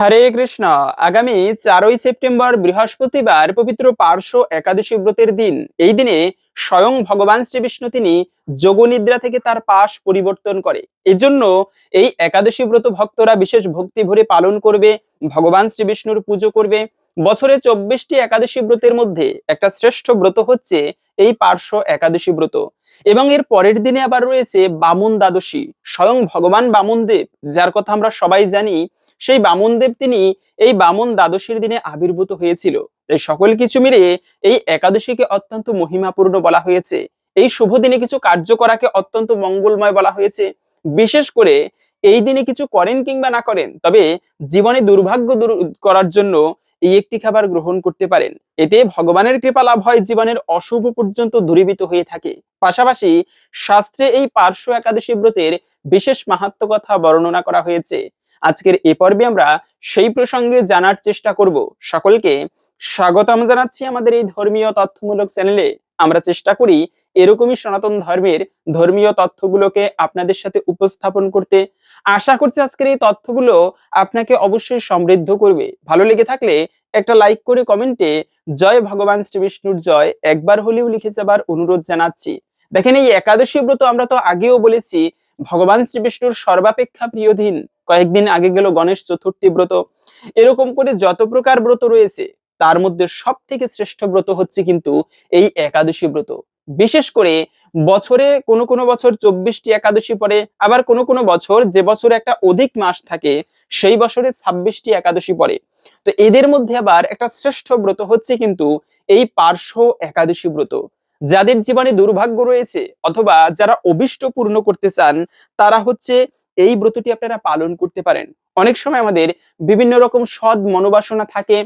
হরে কৃষ্ণ। আগামী চারই সেপ্টেম্বর বৃহস্পতিবার পবিত্র পার্শ্ব একাদশী ব্রতের দিন। এই দিনে স্বয়ং ভগবান শ্রীবিষ্ণু তিনি যোগনিদ্রা থেকে তার পাশ পরিবর্তন করে। এজন্য এই একাদশী ব্রত ভক্তরা বিশেষ ভক্তি ভরে পালন করবে, ভগবান শ্রীবিষ্ণুর পুজো করবে বছরে চব্বিশটি একাদশী ব্রতের মধ্যে একটা শ্রেষ্ঠ ব্রত হচ্ছে এই পার্শ্ব একাদশী ব্রত। এবং এর পরের দিনে আবার রয়েছে বামন দ্বাদশী। স্বয়ং ভগবান বামন দেব যার কথা আমরা সবাই জানি, সেই বামন দেব তিনি এই বামন দ্বাদশীর দিনে আবির্ভূত হয়েছিল। তাই সকল কিছু মিলে এই একাদশীকে অত্যন্ত মহিমাপূর্ণ বলা হয়েছে। এই শুভ দিনে কিছু কার্য করাকে অত্যন্ত মঙ্গলময় বলা হয়েছে। বিশেষ করে এই দিনে কিছু করেন কিংবা না করেন, তবে জীবনে দুর্ভাগ্য দূর করার জন্য এই একটি খাবার গ্রহণ করতে পারেন। এতে ভগবানের কৃপা লাভ হয়, জীবনের অশুভ পর্যন্ত দূরীভূত হয়ে থাকে। পাশাপাশি শাস্ত্রে এই পার্শ্ব একাদশী ব্রতের বিশেষ মাহাত্ম কথা বর্ণনা করা হয়েছে। আজকের এ পর্বে আমরা সেই প্রসঙ্গে জানার চেষ্টা করব। সকলকে স্বাগতম জানাচ্ছি আমাদের এই ধর্মীয় তথ্যমূলক চ্যানেলে। আমরা চেষ্টা করি এরকমই সনাতন ধর্মের ধর্মীয় তথ্যগুলোকে আপনাদের সাথে উপস্থাপন করতে আশা করছি আজকের এই তথ্যগুলো আপনাকে অবশ্যই সমৃদ্ধ করবে। ভালো লেগে থাকলে একটা লাইক করে কমেন্টে জয় ভগবান শ্রী বিষ্ণুর জয় একবার হলেও লিখে যাবার অনুরোধ জানাচ্ছি। দেখেন এই একাদশী ব্রত আমরা তো আগেও বলেছি, ভগবান শ্রী বিষ্ণুর সর্বাপেক্ষা প্রিয় দিন। কয়েকদিন আগে গেল গণেশ চতুর্থী ব্রত। এরকম করে যত প্রকার ব্রত রয়েছে, তার মধ্যে সব থেকে শ্রেষ্ঠ ব্রত হচ্ছে কিন্তু এই একাদশী ব্রত। বিশেষ করে বছরে কোনো কোনো বছর চব্বিশটি একাদশী পড়ে, আবার কোনো কোনো বছর যে বছরে একটা অধিক মাস থাকে, সেই বছরে ছাব্বিশটি একাদশী পড়ে। তো এদের মধ্যে আবার একটা শ্রেষ্ঠ ব্রত হচ্ছে কিন্তু এই পার্শ্ব একাদশী ব্রত। যাদের জীবনে দুর্ভাগ্য রয়েছে অথবা যারা অভিষ্ট পূর্ণ করতে চান, তারা হচ্ছে এই ব্রতটি আপনারা পালন করতে পারেন। অনেক সময় আমাদের বিভিন্ন রকম সৎ মনোবাসনা থাকে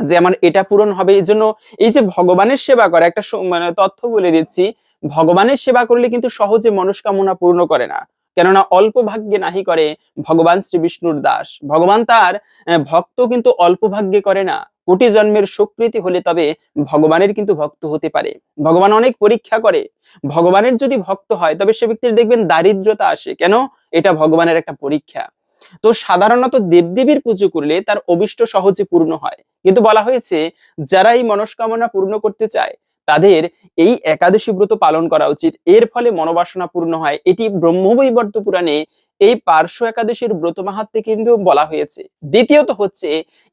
যে আমার এটা পূরণ হবে, এই জন্য এই যে ভগবানের সেবা করা, একটা মানে তথ্য বলে দিচ্ছি, ভগবানের সেবা করলে কিন্তু সহজে মনস্কামনা পূর্ণ করে না। কেননা অল্প ভাগ্যে নাহি করে ভগবান শ্রী বিষ্ণুর দাস। ভগবান তার ভক্ত কিন্তু অল্প ভাগ্যে করে না। কোটি জন্মের স্বীকৃতি হলে তবে ভগবানের কিন্তু ভক্ত হতে পারে। ভগবান অনেক পরীক্ষা করে। ভগবানের যদি ভক্ত হয়, তবে সে ব্যক্তির দেখবেন দারিদ্রতা আসে। কেন? এটা ভগবানের একটা পরীক্ষা। তো সাধারণত দেবদেবীর পুজো করলে তার অভিষ্ট সহজে পূর্ণ হয়। কিন্তু বলা হয়েছে, যারা এই মনস্কামনা পূর্ণ করতে চায়, তাদের এই একাদশী ব্রত পালন করা উচিত। এর ফলে মনোবাসনা পূর্ণ হয়। এটি ব্রহ্মবৈবর্ত পুরাণে এই পার্শ্ব একাদশীর ব্রত মাহাত্মে কিন্তু বলা হয়েছে। দ্বিতীয়ত হচ্ছে,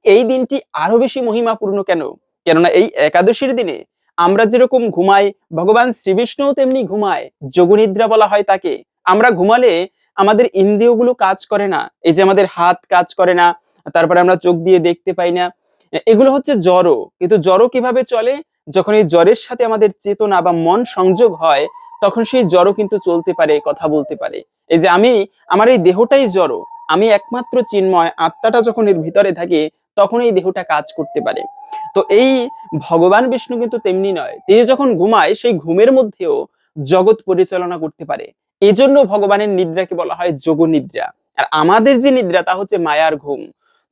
এই দিনটি আরও বেশি মহিমাপূর্ণ কেন? কেননা এই একাদশীর দিনে আমরা যেরকম ঘুমাই, ভগবান শ্রীবিষ্ণুও তেমনি ঘুমায়। যোগনিদ্রা বলা হয় তাকে। আমরা ঘুমালে আমাদের ইন্দ্রিয়গুলো কাজ করে না, এই যে আমাদের হাত কাজ করে না, তারপরে আমরা চোখ দিয়ে দেখতে পাই না এগুলো হচ্ছে জড়ো। কিন্তু জড়ো কীভাবে চলে? যখন এই জ্বরের সাথে আমাদের চেতনা বা মন সংযোগ হয়, তখন সেই জড়ো কিন্তু চলতে পারে, কথা বলতে পারে। এই যে আমি, আমার এই দেহটাই জড়ো, আমি একমাত্র চিন্ময়, আত্মাটা যখন এর ভিতরে থাকে, তখন এই দেহটা কাজ করতে পারে। তো এই ভগবান বিষ্ণু কিন্তু তেমনি নয়, তিনি যখন ঘুমায়, সেই ঘুমের মধ্যেও জগৎ পরিচালনা করতে পারে। এজন্য ভগবানের নিদ্রাকে বলা হয় যোগ নিদ্রা আর আমাদের যে নিদ্রা তা হচ্ছে মায়ার ঘুম।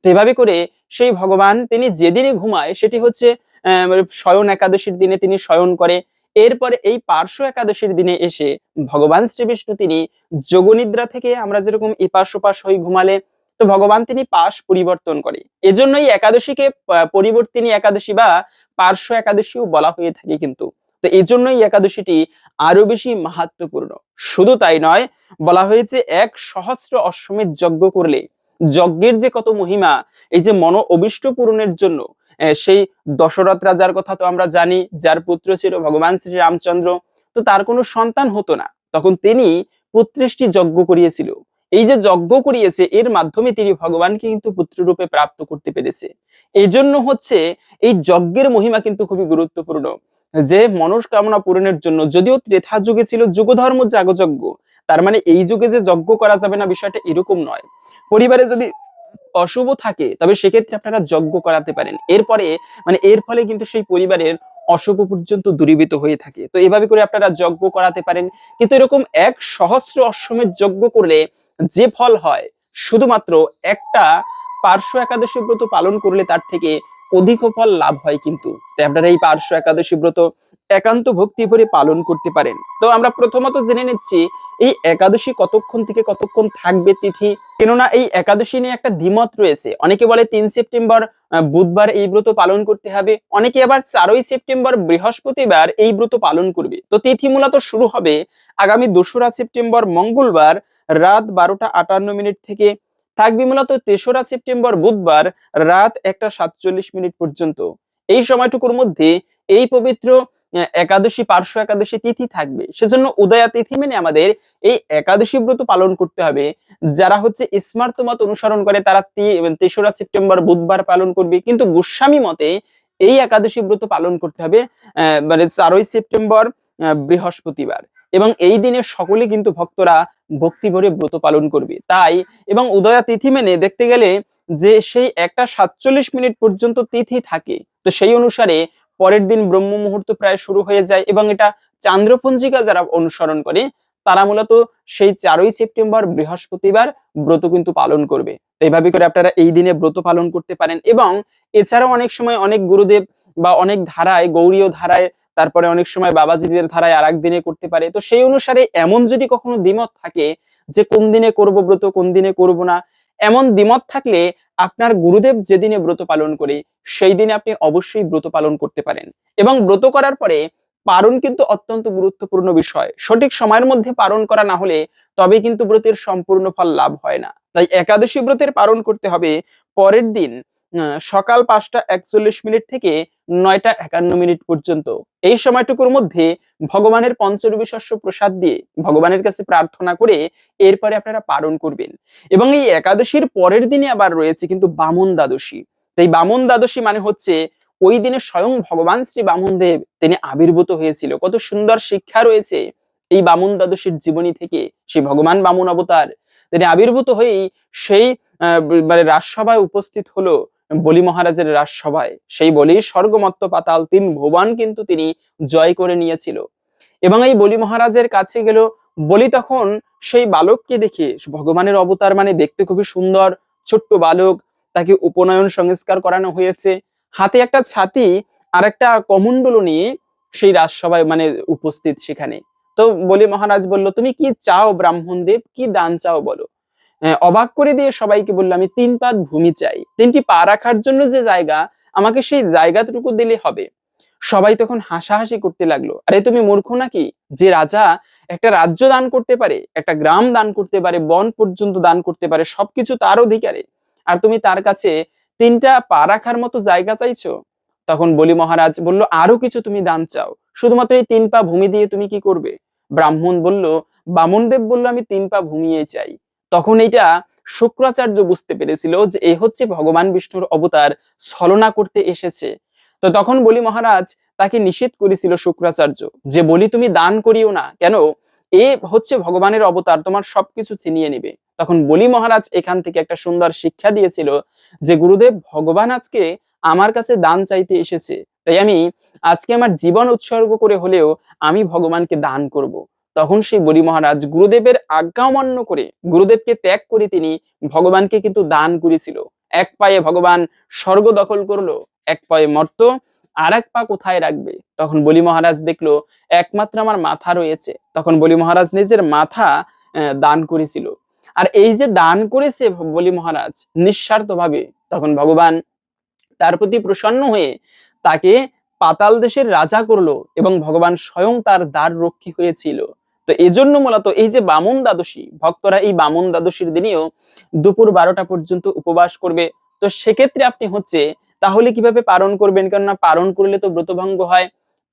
তো এভাবে করে সেই ভগবান তিনি যেদিনই ঘুমায় সেটি হচ্ছে আহ, মানে শয়ন একাদশীর দিনে তিনি শয়ন করে। এরপরে এই পার্শ্ব একাদশীর দিনে এসে ভগবান শ্রীবিষ্ণু তিনি যোগনিদ্রা থেকে আমরা যেরকম এপাশ ওপাশ হয়ে ঘুমালে তো ভগবান তিনি পাশ পরিবর্তন করে। এজন্যই একাদশীকে পরিবর্তিনী একাদশী বা পার্শ্ব একাদশীও বলা হয়ে থাকে কিন্তু। তো এই জন্যই একাদশীটি আরও বেশি মাহাত্মপূর্ণ শুধু তাই নয়, বলা হয়েছে এক সহস্র অশ্বমেধ যজ্ঞ করলে যজ্ঞের যে কত মহিমা, এই যে মনো অবিষ্ট পূরণের জন্য সেই দশরথ রাজার কথা তো আমরা জানি, যার পুত্র ছিল ভগবান শ্রী রামচন্দ্র তো তার কোনো সন্তান হতো না। তখন তিনি পুত্রেষ্টি যজ্ঞ করিয়েছিল। এই যে যজ্ঞ করিয়েছে, এর মাধ্যমে তিনি ভগবানকে কিন্তু পুত্ররূপে প্রাপ্ত করতে পেরেছে। এই জন্য হচ্ছে এই যজ্ঞের মহিমা কিন্তু খুবই গুরুত্বপূর্ণ। যে মনস্কামনা পূরণের জন্য যদিও ত্রেথা যুগে ছিল যুগধর্ম যাগযজ্ঞ, তার মানে এই যুগে যে যজ্ঞ করা যাবে না বিষয়টা এরকম নয়। পরিবারে যদি অশুভ থাকে, তবে সেক্ষেত্রে আপনারা যজ্ঞ করাতে পারেন। এরপরে মানে এর ফলে কিন্তু সেই পরিবারের অশুভ পর্যন্ত দূরীভূত হয়ে থাকে। তো এভাবে করে আপনারা যজ্ঞ করাতে পারেন। কিন্তু এরকম এক সহস্র অশ্বমেধ যজ্ঞ করলে যে ফল হয়, শুধুমাত্র একটা পার্শ্ব একাদশী ব্রত পালন করলে তার থেকে অধিক ফল লাভ হয় কিন্তু। আপনারা এই পার্শ্ব একাদশী ব্রত একান্ত ভক্তি ভরে পালন করতে পারেন। তো আমরা প্রথমত জেনে নিচ্ছি, এই একাদশী কতক্ষণ থেকে কতক্ষণ থাকবে তিথি? কেননা এই একাদশী নিয়ে একটা দ্বিমত রয়েছে। অনেকে বলে তিন সেপ্টেম্বর বুধবার এই ব্রত পালন করতে হবে। অনেকে আবার চারই সেপ্টেম্বর, বৃহস্পতিবার এই ব্রত পালন করবে। তো তিথি মূলত শুরু হবে আগামী দোসরা সেপ্টেম্বর, মঙ্গলবার রাত বারোটা আটান্ন মিনিট থেকে থাকবে মূলত তেসরা সেপ্টেম্বর বুধবার রাত একটা সাতচল্লিশ মিনিট পর্যন্ত। এই সময়টুকুর মধ্যে এই পবিত্র একাদশী, পার্শ্ব একাদশী তিথি থাকবে। সেজন্য উদয়া তিথি মেনে আমাদের এই একাদশী ব্রত পালন করতে হবে। যারা হচ্ছে স্মার্ত মত অনুসরণ করে, তারা তেসরা সেপ্টেম্বর বুধবার পালন করবে। কিন্তু গোস্বামী মতে এই একাদশী ব্রত পালন করতে হবে মানে চারই সেপ্টেম্বর বৃহস্পতিবার। এবং এই দিনে সকলে কিন্তু ভক্তরা ভক্তি ভরে ব্রত পালন করবে। তাই এবং উদয়া তিথি মেনে দেখতে গেলে যে সেই একটা সাতচল্লিশ মিনিট পর্যন্ত তিথি থাকে। তো সেই অনুসারে পরের দিন ব্রহ্ম মুহূর্ত প্রায় শুরু হয়ে যায় এবং এটা চান্দ্রপঞ্জিকা যারা অনুসরণ করে, তারা মূলত সেই চারই সেপ্টেম্বর বৃহস্পতিবার ব্রত কিন্তু পালন করবে। এইভাবে করে আপনারা এই দিনে ব্রত পালন করতে পারেন এবং এছাড়াও অনেক সময় অনেক গুরুদেব বা অনেক ধারায়, গৌরীয় ধারায় তারপরে অনেক সময় বাবাজিদের ধারায় আর দিনে করতে পারে। তো সেই অনুসারে এমন যদি কখনো দ্বিমত থাকে যে, কোন দিনে করব ব্রত, কোন দিনে করব না, এমন দ্বিমত থাকলে আপনার গুরুদেব যেদিনে ব্রত পালন করে, সেই দিনে আপনি অবশ্যই ব্রত পালন করতে পারেন। এবং ব্রত করার পরে পালন কিন্তু অত্যন্ত গুরুত্বপূর্ণ বিষয়। সঠিক সময়ের মধ্যে পালন করা না হলে তবে কিন্তু ব্রতের সম্পূর্ণ ফল লাভ হয় না। তাই একাদশী ব্রতের পালন করতে হবে। পরের দিন সকাল পাঁচটা একচল্লিশ মিনিট থেকে নয়টা একান্ন মিনিট পর্যন্ত। এই সময়টুকুর মধ্যে ভগবানের পঞ্চরবি শস্য প্রসাদ দিয়ে ভগবানের কাছে প্রার্থনা করে এরপরে আপনারা পালন করবেন। এবং এই একাদশীর পরের দিনে আবার রয়েছে কিন্তু বামন দ্বাদশী। এই বামন দ্বাদশী মানে হচ্ছে ওই দিনে স্বয়ং ভগবান শ্রী বামনদেব তিনি আবির্ভূত হয়েছিল। কত সুন্দর শিক্ষা রয়েছে এই বামন দ্বাদশীর জীবনী থেকে, সেই ভগবান বামন অবতার। তিনি আবির্ভূত হয়েই সেই মানে রাজসভায় উপস্থিত হলো। বলি মহারাজের রাজসভায়। সেই বলি স্বর্গমত্ত পাতাল তিন ভুবন কিন্তু তিনি জয় করে নিয়েছিল। এবং এই বলি মহারাজের কাছে গেল, বলি তখন সেই বালককে দেখে, ভগবানের অবতার মানে দেখতে খুবই সুন্দর, ছোট্ট বালক, তাকে উপনয়ন সংস্কার করানো হয়েছে। হাতে একটা ছাতি আর একটা কমণ্ডল নিয়ে সেই রাজসভায় মানে উপস্থিত সেখানে। তো বলি মহারাজ বলল, তুমি কি চাও ব্রাহ্মণদেব? কি দান চাও বলো? অবাক করে দিয়ে সবাইকে বলল, আমি তিন পাত ভূমি চাই। তিনটি পা রাখার জন্য যে জায়গা, আমাকে সেই জায়গাটুকু দিলে হবে। সবাই তখন হাসাহাসি করতে লাগল, আরে, তুমি মূর্খ নাকি? যে রাজা একটা রাজ্য দান করতে পারে, একটা গ্রাম দান করতে পারে, বন পর্যন্ত দান করতে পারে, সবকিছু তার অধিকারে। আর তুমি তার কাছে তিনটা পা রাখার মতো জায়গা চাইছো? তখন বলি মহারাজ বলল, আরও কিছু তুমি দান চাও। শুধুমাত্র এই তিন পা ভূমি দিয়ে তুমি কি করবে? ব্রাহ্মণ বলল, বামনদেব বলল, আমি তিন পা ভূমিয়ে চাই। তখন এটা শুক্রাচার্য বুঝতে পেরেছিল যে এ হচ্ছে ভগবান বিষ্ণুর অবতার ছলনা করতে এসেছে। তো তখন বলি মহারাজ, তাকে নিষেধ করেছিল শুক্রাচার্য যে বলি তুমি দান করিও না, কেন? এ হচ্ছে ভগবানের অবতার, তোমার সবকিছু ছিনিয়ে নিবে। তখন বলি মহারাজ, এখান থেকে একটা সুন্দর শিক্ষা দিয়েছিল যে গুরুদেব, ভগবান আজকে আমার কাছে দান চাইতে এসেছে। তাই আমি আজকে আমার জীবন উৎসর্গ করে হলেও আমি ভগবানকে দান করব। তখন সেই বলি মহারাজ গুরুদেবের আজ্ঞা অমান্য করে গুরুদেবকে ত্যাগ করে তিনি ভগবানকে কিন্তু দান করেছিল। এক পায়ে ভগবান স্বর্গ দখল করল, এক পায়ে মর্ত, আর এক পা কোথায় রাখবে? তখন বলি মহারাজ দেখল, একমাত্র আমার মাথা রয়েছে। তখন বলি মহারাজ নিজের মাথা দান করেছিল। আর এই যে দান করেছে বলি মহারাজ নিঃস্বার্থ ভাবে তখন ভগবান তার প্রতি প্রসন্ন হয়ে তাকে পাতাল দেশের রাজা করল এবং ভগবান স্বয়ং তার দ্বার রক্ষী হয়েছিল। তো এজন্য মূলত এই যে বামন দ্বাদশী, ভক্তরা এই বামন দ্বাদশীর দিনেও দুপুর বারোটা পর্যন্ত উপবাস করবে। তো সেক্ষেত্রে আপনি হচ্ছে তাহলে কীভাবে পালন করবেন? কেননা পালন করলে তো ব্রতভঙ্গ হয়।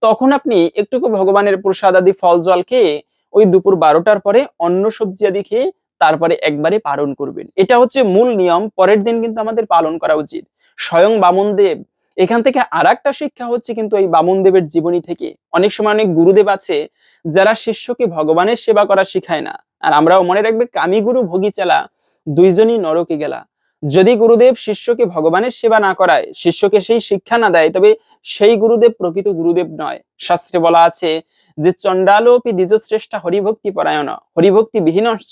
তখন আপনি একটুকু ভগবানের প্রসাদ আদি ফল জল খেয়ে ওই দুপুর বারোটার পরে অন্য সবজি আদি খেয়ে তারপরে একবারে পালন করবেন। এটা হচ্ছে মূল নিয়ম। পরের দিন কিন্তু আমাদের পালন করা উচিত। স্বয়ং বামন দেব এখান থেকে আর একটা শিক্ষা হচ্ছে কিন্তু এই বামন দেবের জীবনী থেকে। অনেক সময় অনেক গুরুদেব আছে যারা শিষ্যকে ভগবানের সেবা করা শিখায় না। আর আমরাও মনে রাখবে কামি গুরু ভোগী চালা দুইজনই নরকে গেলা। যদি গুরুদেব শিষ্যকে ভগবানের সেবা না করায়, শিষ্যকে সেই শিক্ষা না দেয়, তবে সেই গুরুদেব প্রকৃত গুরুদেব নয়। শাস্ত্রে বলা আছে যে, চণ্ডালোপি দ্বিজ শ্রেষ্ঠা হরিভক্তি পরায়ণ, হরিভক্তি বিহীনশ্চ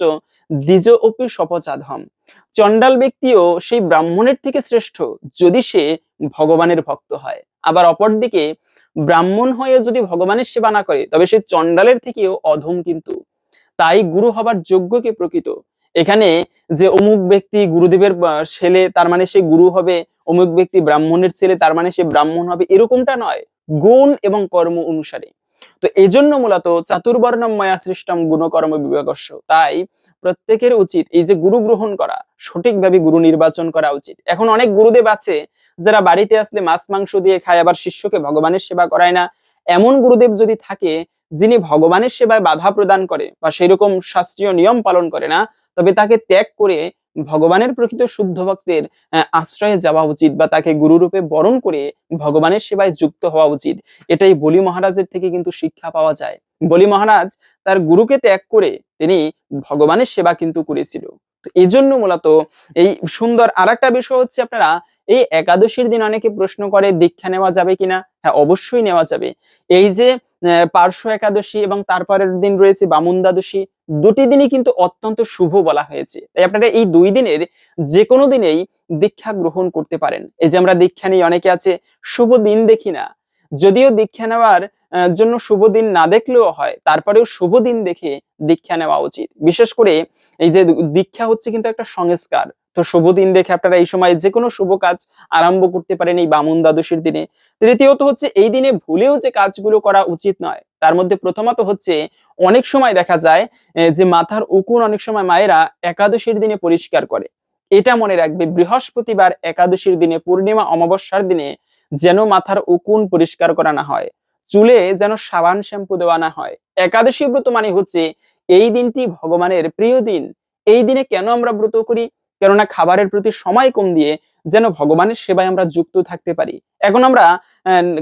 দ্বিজ অপি সপচাধম চণ্ডাল ব্যক্তিও সেই ব্রাহ্মণের থেকে শ্রেষ্ঠ, যদি সে ভগবানের ভক্ত হয়। আবার অপরদিকে, ব্রাহ্মণ হয়ে যদি ভগবানের সেবা না করে, তবে সে চণ্ডালের থেকেও অধম কিন্তু। তাই গুরু হবার যোগ্য কে প্রকৃত। এখানে যে অমুক ব্যক্তি গুরুদেবের ছেলে, তার মানে সে গুরু হবে, অমুক ব্যক্তি ব্রাহ্মণের ছেলে, তার মানে সে ব্রাহ্মণ হবে, এরকমটা নয়। গুণ এবং কর্ম অনুসারে। তো এজন্য মূলত চাতুর্বর্ণম মায়া সৃষ্টম গুণকর্ম বিভাগস্য তাই প্রত্যেকের উচিত এই যে গুরু গ্রহণ করা, সঠিকভাবে গুরু নির্বাচন করা উচিত। এখন অনেক গুরুদেব আছে যারা বাড়িতে আসলে মাছ, মাংস দিয়ে খায়, আবার শিষ্যকে ভগবানের সেবা করায় না। এমন গুরুদেব যদি থাকে, যিনি ভগবানের সেবায় বাধা প্রদান করে বা সেরকম শাস্ত্রীয় নিয়ম পালন করে না, তবে তাকে ত্যাগ করে ভগবানের প্রকৃত শুদ্ধ ভক্তের আশ্রয়ে যাওয়া উচিত বা তাকে গুরুরূপে বরণ করে ভগবানের সেবায় যুক্ত হওয়া উচিত। এটাই বলি মহারাজের থেকে কিন্তু শিক্ষা পাওয়া যায়। বলি মহারাজ, তার গুরুকে ত্যাগ করে তিনি ভগবানের সেবা কিন্তু করেছিল। তো এই জন্য মূলত এই সুন্দর আর একটা বিষয় হচ্ছে আপনারা এই একাদশীর দিন অনেকে প্রশ্ন করে, দীক্ষা নেওয়া যাবে কিনা? হ্যাঁ অবশ্যই নেওয়া যাবে। এই যে পার্শ্ব একাদশী এবং তারপরের দিন রয়েছে বামুন দ্বাদশী দুটি দিনই কিন্তু অত্যন্ত শুভ বলা হয়েছে। তাই আপনারা এই দুই দিনের যে কোনো দিনেই দীক্ষা গ্রহণ করতে পারেন। এই যে আমরা দীক্ষা নিয়ে অনেকে আছে, শুভ দিন দেখি না। যদিও দীক্ষা নেওয়ার জন্য শুভ দিন না দেখলেও হয়, তারপরেও শুভ দিন দেখে দীক্ষা নেওয়া উচিত। বিশেষ করে এই যে দীক্ষা হচ্ছে কিন্তু একটা সংস্কার। তো শুভ দিন দেখে আপনারা এই সময় যে কোনো শুভ কাজ আরম্ভ করতে পারেন এই বামুন দ্বাদশীর দিনে। তৃতীয়ত হচ্ছে এই দিনে ভুলেও যে কাজগুলো করা উচিত নয়। তার মধ্যে প্রথমত হচ্ছে অনেক সময় দেখা যায় যে মাথার উকুন অনেক সময় মায়েরা একাদশীর দিনে পরিষ্কার করে। এটা মনে রাখবে, বৃহস্পতিবার একাদশীর দিনে, পূর্ণিমা অমাবস্যার দিনে যেন মাথার উকুন পরিষ্কার করা না হয়। চুলে যেন সাবান শ্যাম্পু দেওয়া না হয়। একাদশী ব্রত মানে হচ্ছে এই দিনটি ভগবানের প্রিয় দিন। এই দিনে কেন আমরা ব্রত করি? কেননা খাবারের প্রতি সময় কম দিয়ে যেন ভগবানের সেবায় আমরা যুক্ত থাকতে পারি। এখন আমরা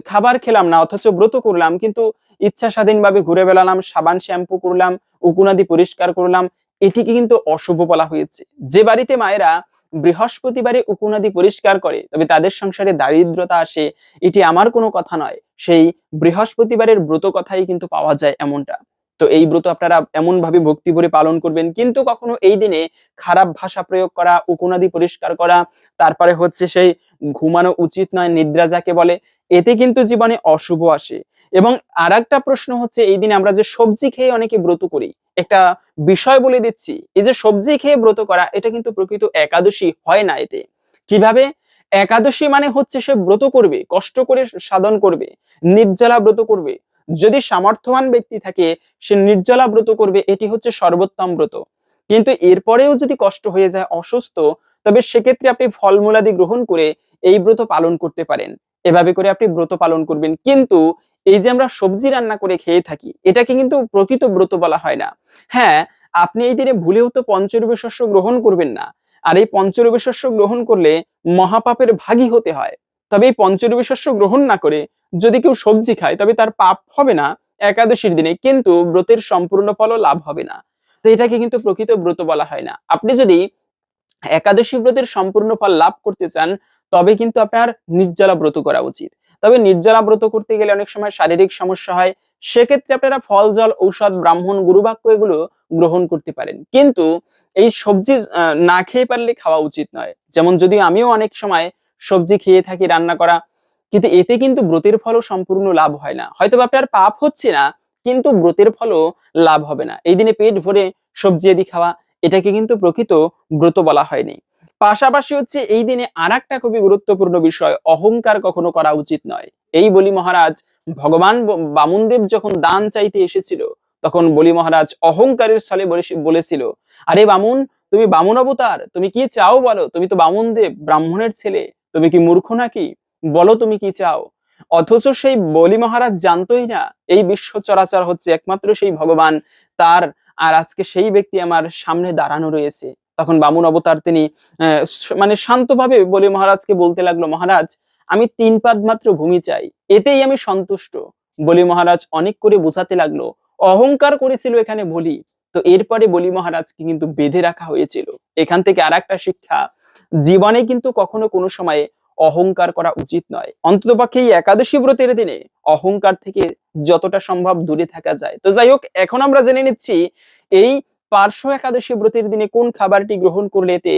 খাবার খেলাম না, অথচ ব্রত করলাম, কিন্তু ইচ্ছা স্বাধীনভাবে ঘুরে বেড়ালাম, সাবান শ্যাম্পু করলাম উকুনাদি পরিষ্কার করলাম, এটিকে কিন্তু অশুভ বলা হয়েছে। যে বাড়িতে মায়েরা বৃহস্পতিবারে উকুনাদি পরিষ্কার করে, তবে তাদের সংসারে দারিদ্রতা আসে, এটি আমার কোনো কথা নয়। সেই বৃহস্পতিবারের ব্রত কথাই কিন্তু পাওয়া যায় এমনটা। তো এই ব্রত আপনারা এমন ভাবে ভক্তি ভরে পালন করবেন, কিন্তু কখনো এই দিনে খারাপ ভাষা প্রয়োগ করা, উকুনাদি পরিষ্কার করা, তারপরে হচ্ছে সেই ঘুমানো উচিত নয়, নিদ্রা যাকে বলে, এতে কিন্তু জীবনে অশুভ আসে। এবং আর প্রশ্ন হচ্ছে, এই দিনে আমরা যে সবজি খেয়ে অনেকে ব্রত করি একটা বিষয় বলে দিচ্ছি, এই যে সবজি খেয়ে ব্রত করা, এটা কিন্তু প্রকৃত একাদশী হয় না এতে। কীভাবে? একাদশী মানে হচ্ছে সে ব্রত করবে, কষ্ট করে সাধন করবে, নির্জলা ব্রত করবে। যদি সামর্থ্যবান ব্যক্তি থাকে, সে নির্জলা ব্রত করবে, এটি হচ্ছে সর্বোত্তম ব্রত। কিন্তু এরপরেও যদি কষ্ট হয়ে যায়, অসুস্থ, তবে সেক্ষেত্রে আপনি ফলমূলাদি গ্রহণ করে এই ব্রত পালন করতে পারেন। এভাবে করে আপনি ব্রত পালন করবেন। কিন্তু এই যে আমরা সবজি রান্না করে খেয়ে থাকি, এটাকে কিন্তু প্রকৃত ব্রত বলা হয় না। হ্যাঁ আপনি এই দিনে ভুলেও তো পঞ্চরূপে শস্য গ্রহণ করবেন না। আর এই পঞ্চরূপে শস্য গ্রহণ করলে মহাপাপের ভাগী হতে হয়। তবে এই পঞ্চরূপে শস্য গ্রহণ না করে যদি কেউ সবজি খায়, তবে তার পাপ হবে না একাদশীর দিনে, কিন্তু ব্রতের সম্পূর্ণ ফলও লাভ হবে না। তো এটাকে কিন্তু প্রকৃত ব্রত বলা হয় না। আপনি যদি একাদশী ব্রতের সম্পূর্ণ ফল লাভ করতে চান, তবে কিন্তু আপনার নির্জলা ব্রত করা উচিত। তবে নির্জলা ব্রত করতে গেলে অনেক সময় শারীরিক সমস্যা হয়। সেক্ষেত্রে আপনারা ফল, জল, ঔষধ, ব্রাহ্মণ, গুরুবাক্য এগুলো গ্রহণ করতে পারেন। কিন্তু এই সবজি না খেয়ে পারলে খাওয়া উচিত নয়। যেমন যদি আমিও অনেক সময় সবজি খেয়ে থাকি রান্না করা, কিন্তু এতে কিন্তু ব্রতের ফলও সম্পূর্ণ লাভ হয় না। হয়তো আপনার পাপ হচ্ছে না, কিন্তু ব্রতের ফলও লাভ হবে না। এই দিনে পেট ভরে সবজি আদি খাওয়া, এটাকে কিন্তু প্রকৃত ব্রত বলা হয়নি। পাশাপাশি হচ্ছে এই দিনে আর একটা খুবই গুরুত্বপূর্ণ বিষয়, অহংকার কখনো করা উচিত নয়। এই বলি মহারাজ, ভগবান বামুনদেব যখন দান চাইতে এসেছিল, তখন বলি মহারাজ অহংকারের স্থলে বলেছিল, আরে বামুন, তুমি বামুন অবতার, তুমি কি চাও বলো? তুমি তো বামুনদেব, ব্রাহ্মণের ছেলে, তুমি কি মূর্খ নাকি? বলো তুমি কি চাও? অথচ সেই বলি মহারাজ জানতোই না, এই বিশ্ব চরাচর হচ্ছে একমাত্র সেই ভগবান, তার, আর আজকে সেই ব্যক্তি আমার সামনে দাঁড়ানো রয়েছে। তখন বামুন অবতার তিনি মানে শান্তভাবে বলি মহারাজকে বলতে লাগল, মহারাজ, আমি তিন পাদ মাত্র ভূমি চাই, এতেই আমি সন্তুষ্ট। বলি মহারাজ, অনেক করে বোঝাতে লাগল, অহংকার করেছিল এখানে বলি। তো এরপরে বলি মহারাজকে কিন্তু বেঁধে রাখা হয়েছিল। এখান থেকে আর একটা শিক্ষা, জীবনে কিন্তু কখনো কোনো সময়ে অহংকার করা উচিত নয়। অন্ততপক্ষে এই একাদশী ব্রতের দিনে অহংকার থেকে যতটা সম্ভব দূরে থাকা যায়। তো যাই হোক, এখন আমরা জেনে নিচ্ছি, এই পার্শ্ব একাদশী ব্রতের দিনে কোন খাবারটি গ্রহণ করলে এতে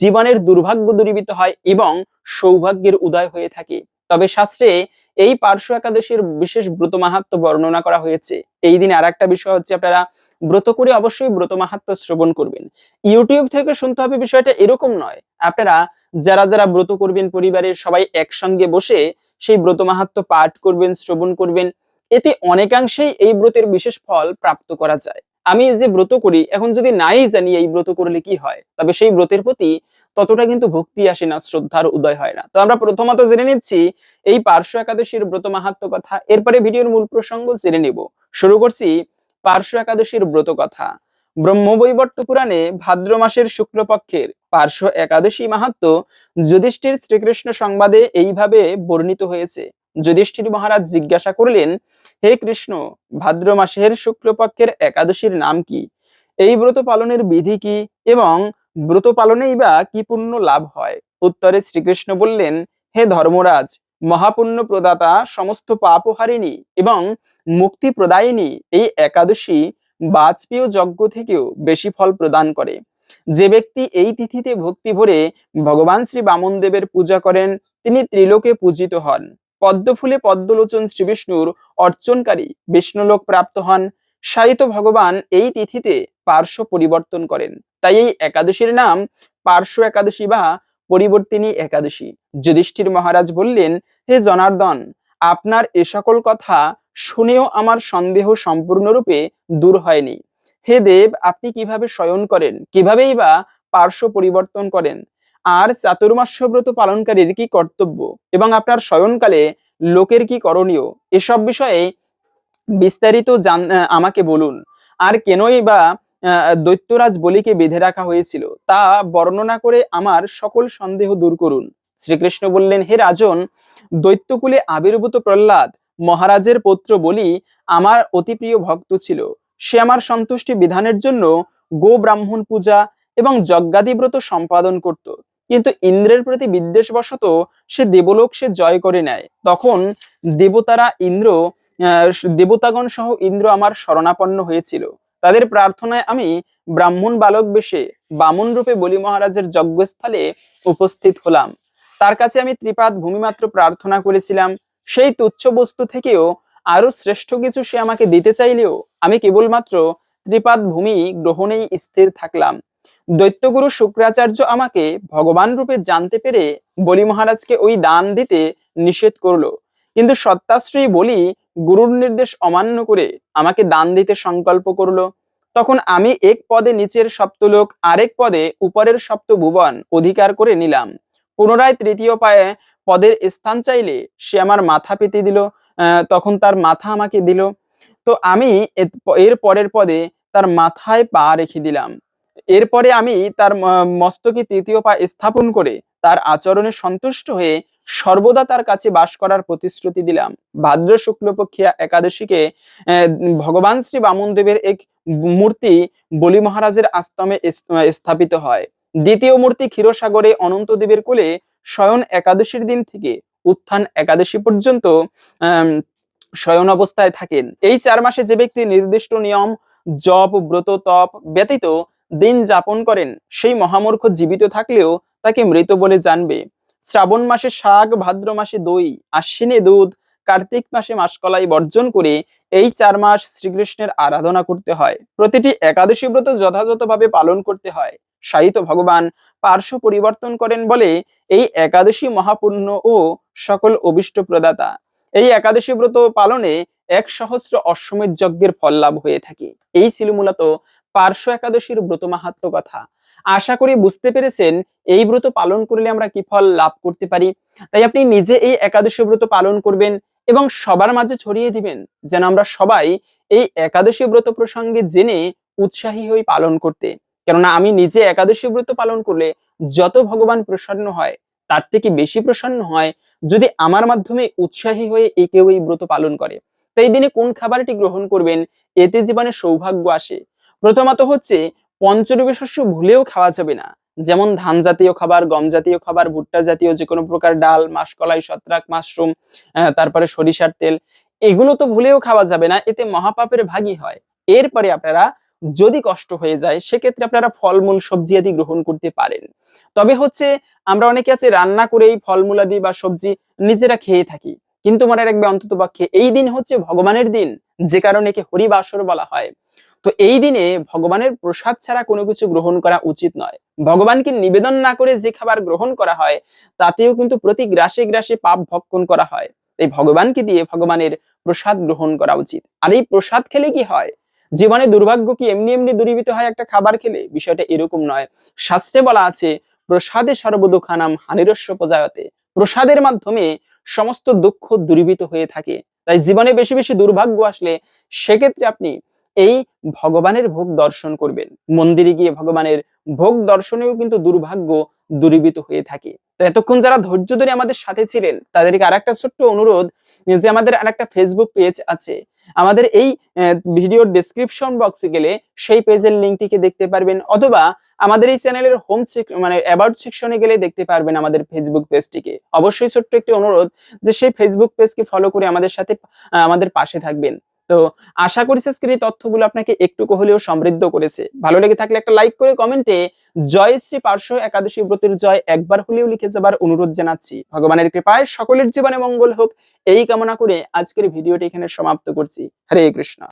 জীবনের দুর্ভাগ্য দূরীভূত হয় এবং সৌভাগ্যের উদয় হয়ে থাকে? তবে শাস্ত্রে এই পার্শ্ব একাদশীর বিশেষ ব্রত মাহাত্ম বর্ণনা করা হয়েছে। এই দিনে আর একটা বিষয় হচ্ছে আপনারা ব্রত করে অবশ্যই ব্রত মাহাত্ম শ্রবণ করবেন। ইউটিউব থেকে শুনতে হবে বিষয়টা এরকম নয়। আপনারা যারা যারা ব্রত করবেন পরিবারের সবাই একসঙ্গে বসে সেই ব্রত মাহাত্ম পাঠ করবেন, শ্রবণ করবেন। এতে অনেকাংশেই এই ব্রতের বিশেষ ফল প্রাপ্ত করা যায়। আমি যে ব্রত করি, এখন যদি নাই জানি এই ব্রত করলে কি হয়? তবে সেই ব্রতের প্রতি ততটা কিন্তু ভক্তি আসে না, শ্রদ্ধার উদয় হয় না। তো আমরা প্রথমত জেনে নিচ্ছি এই পার্শ্ব একাদশীর ব্রত মাহাত্ম কথা। এরপরে ভিডিওর মূল প্রসঙ্গ জেনে নেব। শুরু করছি পার্শ্ব একাদশীর ব্রত কথা। ব্রহ্মবৈবর্ত পুরাণে ভাদ্র মাসের শুক্লপক্ষের পার্শ্ব একাদশী মাহাত্ম যুধিষ্ঠির শ্রীকৃষ্ণ সংবাদে এইভাবে বর্ণিত হয়েছে। যুধিষ্ঠির মহারাজ জিজ্ঞাসা করলেন, হে কৃষ্ণ, ভাদ্র মাসের শুক্লপক্ষের একাদশীর নাম কি? এই ব্রত পালনের বিধি কি? এবং ব্রত পালনেই বা কি পুণ্য লাভ হয়? উত্তরে শ্রীকৃষ্ণ বললেন, হে ধর্মরাজ, মহাপুণ্য প্রদাতা সমস্ত পাপহারিণী এবং মুক্তি প্রদায়িনী এই একাদশী বাজপেয় যজ্ঞ থেকেও বেশি ফল প্রদান করে। যে ব্যক্তি এই তিথিতে ভক্তি ভরে ভগবান শ্রী বামন দেবের পূজা করেন, তিনি ত্রিলোকে পূজিত হন। পদ্মফুলে পদ্মলোচন শ্রী বিষ্ণুর অর্চনকারী বিষ্ণুলোক প্রাপ্ত হন। সাহিত্য ভগবান এই তিথিতে পার্শ্ব পরিবর্তন করেন। তাই এই একাদশীর নাম পার্শ্ব একাদশী বা পরিবর্তিনী একাদশী। যুধিষ্ঠির মহারাজ বললেন, হে জনার্দন, আপনার এ সকল কথা শুনেও আমার সন্দেহ সম্পূর্ণরূপে দূর হয়নি। হে দেব, আপনি কীভাবে শয়ন করেন? কিভাবেই বা পার্শ্ব পরিবর্তন করেন? আর চাতুর্মাস্য ব্রত পালনকারীর কি কর্তব্য? এবং আপনার শয়নকালে লোকের কি করণীয়? এসব বিষয়ে বিস্তারিত জান আমাকে বলুন। আর কেনই বা দৈত্যরাজ বলিকে বেঁধে রাখা হয়েছিল, তা বর্ণনা করে আমার সকল সন্দেহ দূর করুন। শ্রীকৃষ্ণ বললেন, হে রাজন, দৈত্যকুলে আবির্ভূত প্রহ্লাদ মহারাজের পুত্র বলি আমার অতি প্রিয় ভক্ত ছিল। সে আমার সন্তুষ্টি বিধানের জন্য গো ব্রাহ্মণ পূজা এবং যজ্ঞাদিব্রত সম্পাদন করত। কিন্তু ইন্দ্রের প্রতি বিদ্বেষবশত সে দেবলোক সে জয় করে নেয়। তখন দেবতারা ইন্দ্র দেবতাগণ সহ ইন্দ্র আমার শরণাপন্ন হয়েছিল। তাদের প্রার্থনায় আমি ব্রাহ্মণ বালক বেশে বামন রূপে বলি মহারাজের যজ্ঞস্থলে উপস্থিত হলাম। তার কাছে আমি ত্রিপাদ ভূমিমাত্র প্রার্থনা করেছিলাম। সেই তুচ্ছ বস্তু থেকেও আরও শ্রেষ্ঠ কিছু সে আমাকে দিতে চাইলেও আমি কেবলমাত্র ত্রিপাদ ভূমি গ্রহণেই স্থির থাকলাম। দৈত্যগুরু শুক্রাচার্য আমাকে ভগবান রূপে জানতে পেরে বলি মহারাজকে ওই দান দিতে নিষেধ করল। কিন্তু সত্যাশ্রয়ী বলি, গুরুর নির্দেশ অমান্য করে আমাকে দান দিতে সংকল্প করল। তখন আমি এক পদে নিচের সপ্তলোক, আরেক পদে উপরের সপ্ত ভুবন অধিকার করে নিলাম। পুনরায় তৃতীয় পায়ে পদের স্থান চাইলে সে আমার মাথা পেতে দিল তখন তার মাথা আমাকে দিল। তো আমি এর পরের পদে তার মাথায় পা রেখে দিলাম। এরপরে আমি তার মস্তকে তৃতীয় পা স্থাপন করে তার আচরণে সন্তুষ্ট হয়ে সর্বদা তার কাছে বাস করার প্রতিশ্রুতি দিলাম। ভাদ্র শুক্লপক্ষিয়া একাদশীকে ভগবান শ্রী বামন দেবের এক মূর্তি বলি মহারাজের আস্তমে স্থাপিত হয়। দ্বিতীয় মূর্তি ক্ষীরসাগরে অনন্ত দেবের কোলে শয়ন একাদশীর দিন থেকে উত্থান একাদশী পর্যন্ত শয়ন অবস্থায় থাকেন। এই চার মাসে যে ব্যক্তি নির্দিষ্ট নিয়ম, জপ, ব্রত, তপ ব্যতীত দিন যাপন করেন, সেই মহামূর্খ জীবিত থাকলেও তাকে মৃত বলে জানবে। শ্রাবণ মাসে শাক, ভাদ্র মাসে দই, আশ্বিনে দুধ, কার্তিক মাসে মাসকলাই বর্জন করে এই চার মাস শ্রীকৃষ্ণের আরাধনা করতে হয়। প্রতিটি একাদশী ব্রত যথাযথভাবে পালন করতে হয়। সাহিত্য ভগবান পার্শ্ব পরিবর্তন করেন বলে এই একাদশী মহাপূর্ণ ও সকল অবিষ্ট প্রদাতা। এই একাদশী ব্রত পালনে এক সহস্র অশ্বমেধ যজ্ঞের ফল লাভ হয়ে থাকে। এই ছিল মূলত পার্শ্ব একাদশীর ব্রত মাহাত্ম কথা। আশা করি বুঝতে পেরেছেন এই ব্রত পালন করলে আমরা কি ফল লাভ করতে পারি। তাই আপনি নিজে এই একাদশী ব্রত পালন করবেন এবং সবার মাঝে ছড়িয়ে দিবেন যেন আমরা সবাই এই একাদশী ব্রত প্রসঙ্গে জেনে উৎসাহী হই পালন করতে। কেননা আমি নিজে একাদশী ব্রত পালন করলে যত ভগবান প্রসন্ন হয়, তার থেকে বেশি প্রসন্ন হয় যদি আমার মাধ্যমে উৎসাহী হয়ে এই কেউ এই ব্রত পালন করে। তো এই দিনে কোন খাবারটি গ্রহণ করবেন? এতে জীবনে সৌভাগ্য আসে। প্রথমত হচ্ছে পঞ্চরূপী শস্য ভুলেও খাওয়া যাবে না। যেমন ধান জাতীয় খাবার, গম জাতীয় খাবার, ভুট্টা জাতীয় যে কোনো প্রকার ডাল মাসকলাই ছত্রাক, মাশরুম তারপরে সরিষার তেল, এগুলো তো ভুলেও খাওয়া যাবে না। এতে মহাপাপের ভাগই হয়। এরপরে আপনারা যদি কষ্ট হয়ে যায়, সেক্ষেত্রে আপনারা ফলমূল, সবজি আদি গ্রহণ করতে পারেন। তবে হচ্ছে, আমরা অনেকে আছে, রান্না করেই ফলমূল আদি বা সবজি নিজেরা খেয়ে থাকি। কিন্তু মনে রাখবে অন্তত পক্ষে, এই দিন হচ্ছে ভগবানের দিন, যে কারণে একে হরিবাসর বলা হয়। তো এই দিনে ভগবানের প্রসাদ ছাড়া কোনো কিছু গ্রহণ করা উচিত নয়। ভগবানকে নিবেদন না করে যে খাবার গ্রহণ করা হয়, তাতেও কিন্তু প্রতি গ্রাসে গ্রাসে পাপ ভক্ষণ করা হয়। এই ভগবানকে দিয়ে ভগবানের প্রসাদ গ্রহণ করা উচিত। আর এই প্রসাদ খেলে কি হয়? জীবনে দুর্ভাগ্য কি এমনি এমনি দূরীভূত হয় একটা খাবার খেলে? বিষয়টা এরকম নয়। শাস্ত্রে বলা আছে, প্রসাদে সর্বদুঃখানাম হানিরস্য প্রজায়তে। প্রসাদের মাধ্যমে সমস্ত দুঃখ দূরীভূত হয়ে থাকে। তাই জীবনে বেশি বেশি দুর্ভাগ্য আসলে সেক্ষেত্রে আপনি এই ভগবানের ভোগ দর্শন করবেন। মন্দিরে গিয়ে ভগবানের ভোগ দর্শনেও কিন্তু দুর্ভাগ্য দূরীভূত হয়ে থাকে। তো এতক্ষণ যারা ধৈর্য ধরে আমাদের সাথে ছিলেন, তাদেরকে আর একটা ছোট্ট অনুরোধ যে আমাদের আর একটা ফেসবুক পেজ আছে। আমাদের এই ভিডিওর ডেসক্রিপশন বক্সে গেলে সেই পেজের লিঙ্কটিকে দেখতে পারবেন অথবা আমাদের এই চ্যানেলের হোম মানে অ্যাবাউট সেকশনে গেলে দেখতে পারবেন আমাদের ফেসবুক পেজটিকে অবশ্যই ছোট্ট একটি অনুরোধ যে সেই ফেসবুক পেজকে ফলো করে আমাদের সাথে আমাদের পাশে থাকবেন। তো আশা করি আজকের তথ্যগুলো আপনাকে একটু হলেও সমৃদ্ধ করেছে। ভালো লেগে থাকলে একটা লাইক করে কমেন্টে জয় শ্রী পার্শ্ব একাদশী ব্রতের জয় একবার হলেও লিখে যাবার অনুরোধ জানাচ্ছি। ভগবানের কৃপায় সকলের জীবনে মঙ্গল হোক, এই কামনা করে আজকের ভিডিওটি এখানে সমাপ্ত করছি। হরে কৃষ্ণ।